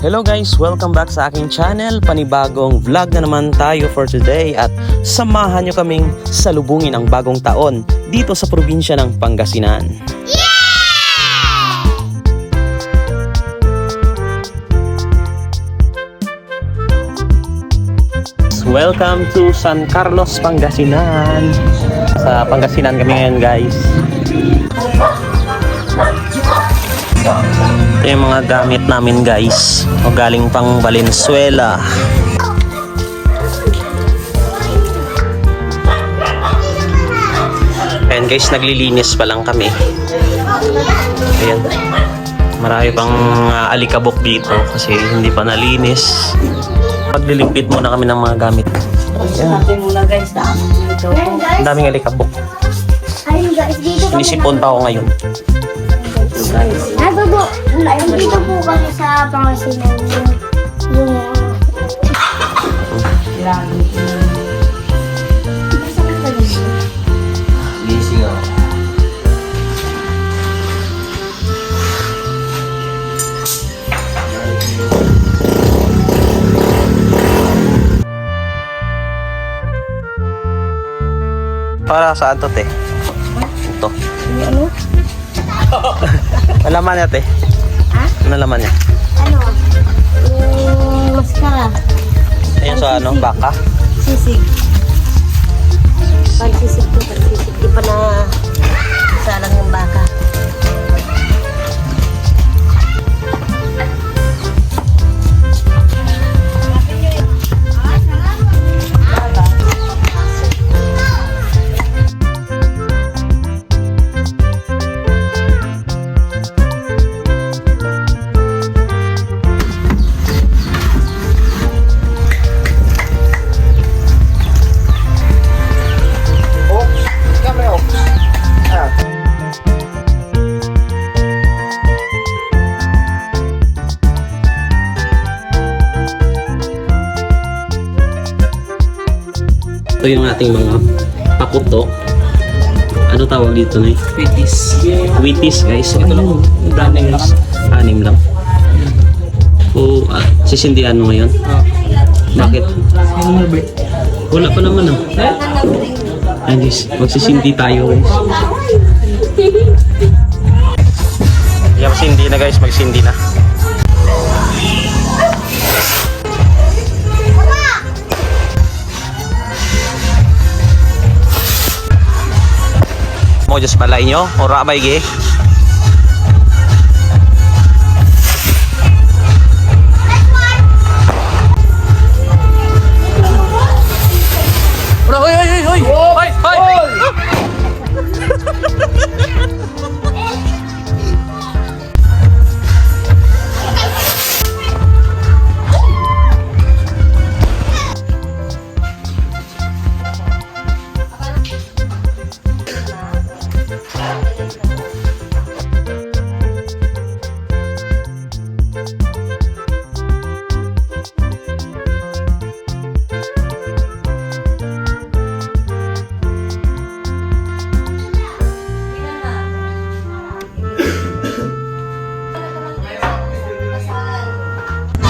Hello guys! Welcome back sa aking channel. Panibagong vlog na naman tayo for today at samahan nyo kaming salubungin ang bagong taon dito sa probinsya ng Pangasinan. Welcome to San Carlos, Pangasinan. Sa Pangasinan kami ngayon guys. Ito yung mga gamit namin guys. O galing pang Valenzuela. Ayan guys, naglilinis pa lang kami. Ayan. Marami pang ah, alikabok dito kasi hindi pa nalinis. Paglilimpit muna kami ng mga gamit. Ayan. Guys. Ang daming alikabok. Ayun guys, dito kami. Sinisipon pa ako ngayon. Nagugo. Ayun, dito po kami sa Pangasinan. Yung, yung, Lagi. Para saan to, te? Ito. ano? Malaman niya, te. Ano laman niya? Ano? Yung mascara. Ayun sa ano, baka. Sisig. Pagsisig to, pagsisig. Di pa na Ito yung ating mga paputok. Ano tawag dito na Wheaties. Wheaties guys. Ito lang. Anim lang. Anim lang. O, ah, sisindihan mo ngayon? Bakit? Wala pa naman ah. Ay guys, magsisindi tayo guys. Yeah, magsindi na guys, magsindi na. Mo just balay nyo. Ora ba igi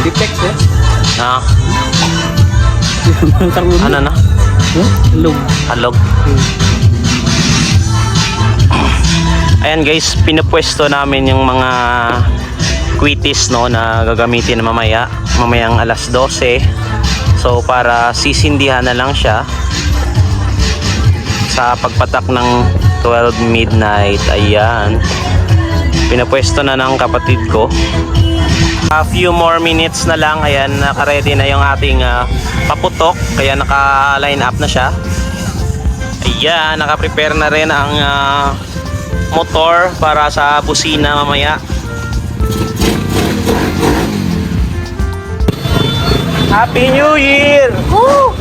Defect eh. Ah. ano na? Lug. Halog. Ayan guys, pinupwesto namin yung mga quitis no na gagamitin mamaya, mamayang alas 12. So para sisindihan na lang siya sa pagpatak ng 12 midnight. Ayan. Pinupwesto na ng kapatid ko. A few more minutes na lang, ayan, naka-ready na yung ating ah, paputok, kaya naka-line up na siya. Ayan, naka-prepare na rin ang ah, motor para sa busina mamaya. Happy New Year! Woo!